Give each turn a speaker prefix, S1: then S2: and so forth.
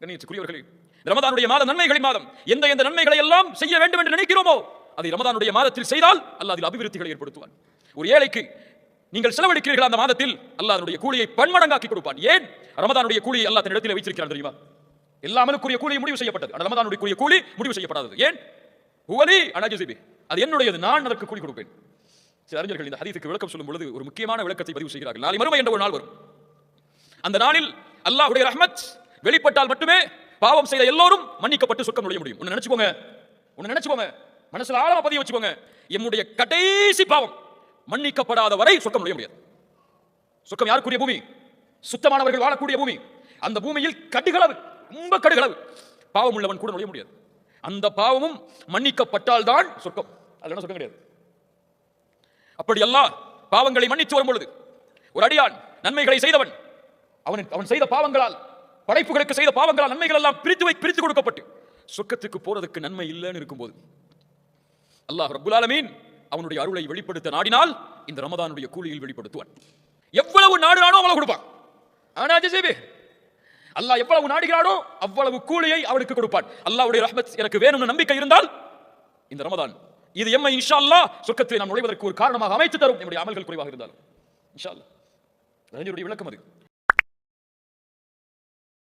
S1: கண்ணியத்துக்குரியவர்களே ரமதானுடைய மாதம் நன்மைகளின் மாதம். எந்த எந்த நன்மைகளை எல்லாம் செய்ய வேண்டும் என்று நினைக்கிறோமோ அதை ரமதானுடைய மாதத்தில் செய்தால் அல்லாஹ் அதில் அபிவிருத்திகளை ஏற்படுத்துவான். ஒரு ஏழைக்கு நீங்கள் செலவழிக்கிறீர்கள் அந்த மாதத்தில் அல்லாதனுடைய கூலியை பன்மடங்காக்கி கொடுப்பான். ஏன்? ரமதானுடைய கூலியை அல்லா தன்னிடத்தில் வைத்திருக்கிறான் தெரியுமா? எல்லாமலுக்குரிய கூலி முடிவு செய்யப்பட்டது. ரமதானுடைய கூலிய கூலி முடிவு செய்யப்படாதது. ஏன்? ஹுவலி அனஜிபி அது என்னுடையது. நான் அதற்கு கூலி கொடுப்பேன். சில அறிஞர்கள் இந்த ஹதீஸுக்கு விளக்கம் சொல்லும் பொழுது ஒரு முக்கியமான விளக்கத்தை பதிவு செய்கிறார்கள். நாளை மறுமை என்ற ஒரு நாள் வரும். அந்த நாளில் அல்லாஹுடைய ரஹமத் வெளிப்பட்டால் மட்டுமே பாவம் செய்த எல்லோரும் மன்னிக்கப்பட்டு சொர்க்கம் நுழைய முடியும். ஒன்னு நினைச்சுக்கோங்க. ஒன்னு நினைச்சுக்கோங்க. மனசுல ஆழமா பதிய வச்சுக்கோங்க. என்னுடைய கடைசி பாவம் மன்னிக்கப்படாத வரை சொர்க்கம் நுழைய முடியாது. சொர்க்கம் யாருக்குரிய பூமி? சுத்தமானவர்கள் வாழக்கூடிய பூமி. அந்த பூமியில் கடுகளவு ரொம்ப கடுகளவு. பாவம் உள்ளவன் கூட நுழைய முடியாது. அந்த பாவமும் மன்னிக்கப்பட்டால் தான் சொர்க்கம் அது சொர்க்கம் கிடையாது? அப்படி பாவங்களை மன்னித்து வரும் பொழுது ஒரு அடியான் நன்மைகளை செய்தவன் அவன் அவன் செய்த பாவங்களால் படைப்புகளுக்கு செய்த பாவங்களால் நன்மைகள் எல்லாம் பிரித்து வை பிரித்து கொடுக்கப்பட்டு சொர்க்கத்துக்கு போறதுக்கு நன்மை இல்லைன்னு இருக்கும்போது அல்லாஹ் ரப்புல் ஆலமீன் அவனுடைய அருளை வெளிப்படுத்த நாடினால் இந்த ரமதானுடைய கூலியில் வெளிப்படுத்துவான். எவ்வளவு நாடுகிறானோ அவ்வளவு கொடுப்பான். ஆனா ஜெசேபே அல்லாஹ் எவ்வளவு நாடுகிறானோ அவ்வளவு கூலியை அவனுக்கு கொடுப்பான். அல்லாஹ்வுடைய ரஹ்மத் எனக்கு வேணும்னு நம்பிக்கை இருந்தால் இந்த ரமதான் இது எம்மை இன்ஷா அல்லாஹ் சொர்க்கத்தில் நாம் நுழைவதற்கு ஒரு காரணமாக அமைத்து தரும். நம்முடைய அமல்கள் குறைவாக இருந்தாலும் இன்ஷா அல்லாஹ் விளக்கம் அது.